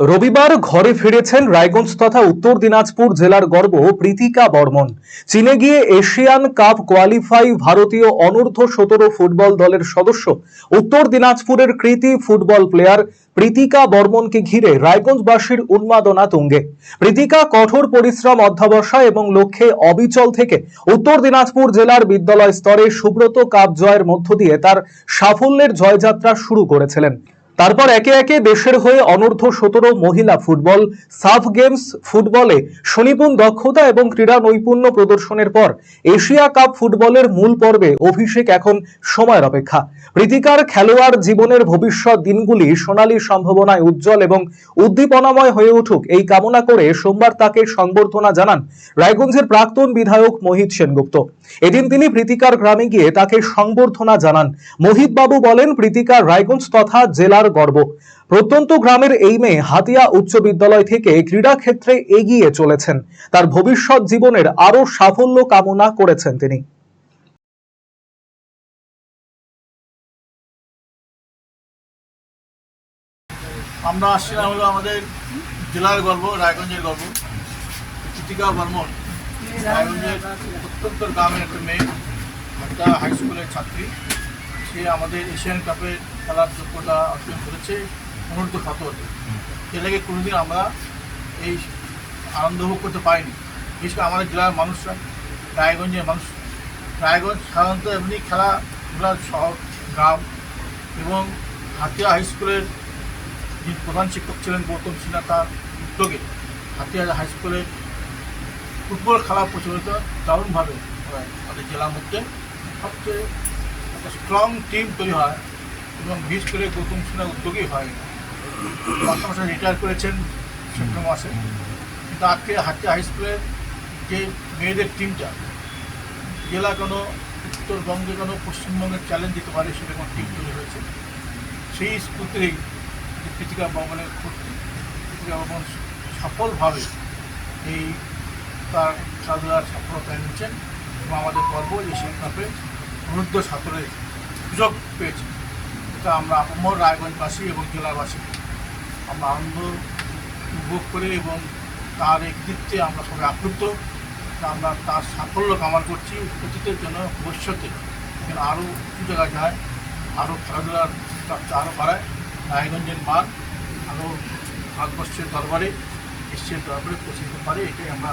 রবিবার ঘরে ফিরেছেন রায়গঞ্জ তথা উত্তর দিনাজপুর জেলার গর্ব প্রীতিকা বর্মন। চীনে গিয়ে এশিয়ান কাপ কোয়ালিফাই ভারতীয় অনূর্ধ্ব সতেরো ফুটবল দলের সদস্য, উত্তর দিনাজপুরের কৃতি ফুটবল প্লেয়ার প্রীতিকা বর্মনকে ঘিরে রায়গঞ্জবাসীর উন্মাদনা তুঙ্গে প্রীতিকা কঠোর পরিশ্রম অধ্যাবসায় এবং লক্ষ্যে অবিচল থেকে উত্তর দিনাজপুর জেলার বিদ্যালয় স্তরে সুব্রত কাপ জয়ের মধ্য দিয়ে তার সাফল্যের জয়যাত্রা শুরু করেছিলেন। তারপর একে একে দেশের হয়ে অনূর্ধ্ব সতেরো মহিলা ফুটবল, সাফ গেমস ফুটবলে সুনিপুণ দক্ষতা এবং ক্রীড়া নৈপুণ্য প্রদর্শনের পর এশিয়া কাপ ফুটবলের মূল পর্বে অভিষেক এখন সময়ের অপেক্ষা। প্রীতিকার খেলোয়াড় জীবনের ভবিষ্যৎ দিনগুলি সোনালী সম্ভাবনায় উজ্জ্বল এবং উদ্দীপনাময় হয়ে উঠুক এই কামনা করে সোমবার তাকে সংবর্ধনা জানান রায়গঞ্জের প্রাক্তন বিধায়ক মোহিত সেনগুপ্ত। এদিন তিনি প্রীতিকার গ্রামে গিয়ে তাকে সংবর্ধনা জানান। মোহিত বাবু বলেন, প্রীতিকার রায়গঞ্জ তথা জেলার গর্ব। প্রত্যন্ত গ্রামের এই মেয়ে হাতিয়া উচ্চ বিদ্যালয় থেকে ক্রীড়া ক্ষেত্রে এগিয়ে চলেছেন। তার ভবিষ্যৎ জীবনের আরও সাফল্য কামনা করেছেন তিনি। আমরা আসছিলাম হলো আমাদের জেলার গর্ব, রায়গঞ্জের গর্ব। কৃতিকা বর্মন, রায়গঞ্জের অত্যন্ত গ্রামের একটা মেয়ে, একটা হাই স্কুলের ছাত্রী। সে আমাদের এশিয়ান কাপের খেলার যোগ্যতা অর্জন করেছে অনূর্ধ্ব সতেরোতে ছেলেকে কোনোদিন আমরা এই আনন্দ ভোগ করতে পারিনি। বিশেষ করে আমাদের জেলার মানুষরা, রায়গঞ্জের মানুষ। রায়গঞ্জ সাধারণত এমনি খেলাধুলার শহর, গ্রাম এবং হাতিয়া হাই স্কুলের যিনি প্রধান শিক্ষক ছিলেন গৌতম সিনহা, তার উদ্যোগে হাতিয়া হাই স্কুলে ফুটবল খেলা প্রচলিত দারুণভাবে হয়। আমাদের জেলার মধ্যে সবচেয়ে একটা স্ট্রং টিম তৈরি হয়। এবং বিশেষ করে গৌতম সিনহার উদ্যোগেই হয়। পাশাপাশি রিটায়ার করেছেন সেপ্টেম্বর মাসে। কিন্তু আজকে হাতিয়া হাই স্কুলের যে মেয়েদের টিমটা জেলা কোনো উত্তরবঙ্গে কোনো পশ্চিমবঙ্গের চ্যালেঞ্জ দিতে পারে সেটা সেরকম টিম তৈরি হয়েছে। সেই স্কুল থেকেই যে কৃতিকা ভবনের কৃতিকা ভবন সফলভাবে এই তার খেলাধুলার সফলতা এনেছেন এবং আমাদের পর্ব এশিয়ান কাপে অনূর্ধ্ব ছাত্রের সুযোগ পেয়েছে। এটা আমরা আপমর রায়গঞ্জবাসী এবং জেলাবাসী আমরা আনন্দ উপভোগ করে এবং তার এই কৃতিত্বে আমরা সবাই আপ্লুত। আমরা তার সাফল্য কামনা করছি। অতীতের জন্য ভবিষ্যতে যেন আরও উঁচু জায়গায় যায়, আরও খেলাধুলার চর্চা আরও বাড়ায়। রায়গঞ্জের মান আরও ভারতবর্ষের দরবারে বিশ্বের দরবারে পৌঁছে পারে, এটাই আমরা